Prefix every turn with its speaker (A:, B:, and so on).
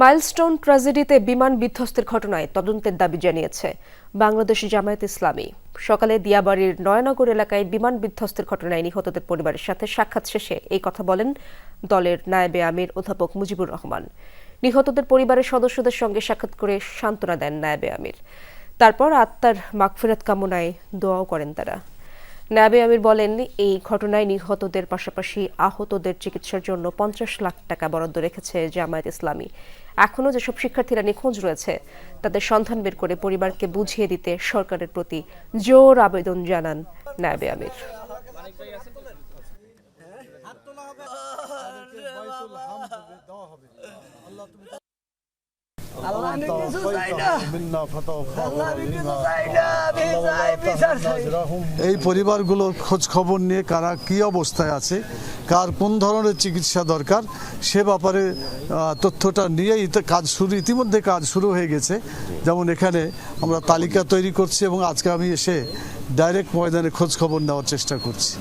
A: Milestone ট্র্যাজেডিতে বিমান বিধ্বস্তের ঘটনায় তদন্তের দাবি জানিয়েছে বাংলাদেশ জামায়াত ইসলামী। সকালে দিয়াবাড়ির নয়নগর এলাকায় বিমান বিধ্বস্তের ঘটনায় নিহতদের পরিবারের সাথে সাক্ষাৎ শেষে এই কথা বলেন দলের নায়েবে আমির অধ্যাপক মুজিবুর রহমান। নিহতদের পরিবারের সদস্যদের সঙ্গে সাক্ষাৎ করে সান্ত্বনা দেন নায়েবে আমির। তারপর আত্মার মাগফিরাত কামনায় দোয়াও করেন তারা। নাবে আমির বলেন, এই ঘটনায় নিহতদের পাশাপাশি আহতদের চিকিৎসার জন্য পঞ্চাশ লাখ টাকা বরাদ্দ রেখেছে জামায়াত ইসলামী। এখনও যেসব শিক্ষার্থীরা নিখোঁজ রয়েছে, তাদের সন্ধান বের করে পরিবারকে বুঝিয়ে দিতে সরকারের প্রতি জোর আবেদন জানান নায়বে আমির।
B: আল্লাহ
C: এই পরিবারগুলোর খোঁজ খবর নিয়ে কারা কি অবস্থায় আছে কার কোন ধরনের চিকিৎসা দরকার সে ব্যাপারে তথ্যটা নিয়েই কাজ শুরু ইতিমধ্যে কাজ শুরু হয়ে গেছে। যেমন এখানে আমরা তালিকা তৈরি করছি এবং আজকে আমি এসে ডাইরেক্ট ময়দানে খোঁজ খবর নেওয়ার চেষ্টা করছি।